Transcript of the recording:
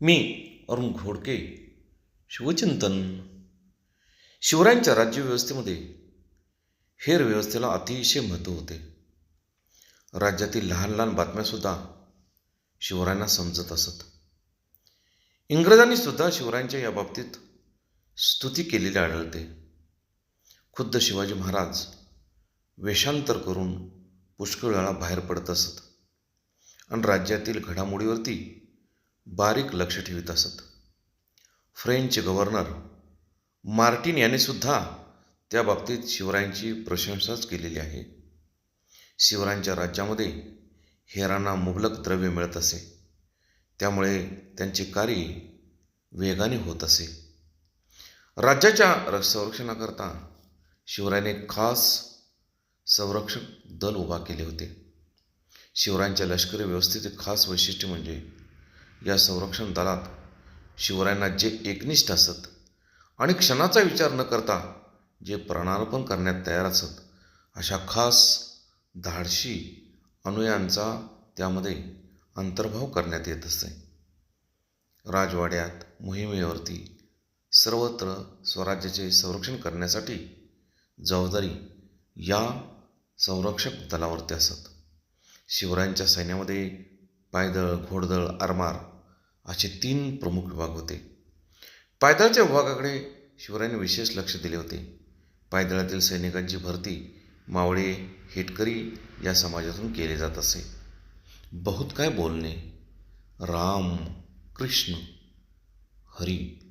मी अरुण घोडके शिवचिंतन. शिवरायांच्या राज्यव्यवस्थेमध्ये हेर व्यवस्थेला अतिशय महत्त्व होते. राज्यातील लहान लहान बातम्यासुद्धा शिवरायांना समजत असत. इंग्रजांनी सुद्धा शिवरायांच्या या बाबतीत स्तुती केलेली आढळते. खुद्द शिवाजी महाराज वेषांतर करून पुष्कळ वेळा बाहेर पडत असत. आणि राज्यातील घडामोडीवरती बारीक लक्ष ठेवित असत. फ्रेंच गव्हर्नर मार्टिन यानेसुद्धा त्या बाबतीत शिवरायांची प्रशंसाच केलेली आहे. शिवरायांच्या राज्यामध्ये हेरांना मुबलक द्रव्य मिळत असे. त्यामुळे त्यांचे कार्य वेगाने होत असे. राज्याच्या र- संरक्षणाकरता शिवरायाने खास संरक्षक दल उभा केले होते. शिवरायांच्या लष्करी व्यवस्थेचे खास वैशिष्ट्य म्हणजे या संरक्षण दलात शिवरायांना जे एकनिष्ठ असत आणि क्षणाचा विचार न करता जे प्राणार्पण करण्यात तयार असत अशा खास धाडशी अनुयांचा त्यामध्ये अंतर्भाव करण्यात येत असे. राजवाड्यात मोहिमेवरती सर्वत्र स्वराज्याचे संरक्षण करण्यासाठी जबाबदारी या संरक्षक दलावरती असत. शिवरायांच्या सैन्यामध्ये पायदळ घोडदळ आरमार असे तीन प्रमुख विभाग होते. पायदळच्या विभागाकडे शिवरायांनी विशेष लक्ष दिले होते. पायदळातील सैनिकांची भरती मावळे हेटकरी या समाजातून केले जात असे. बहुत काय बोलणे. राम कृष्ण हरी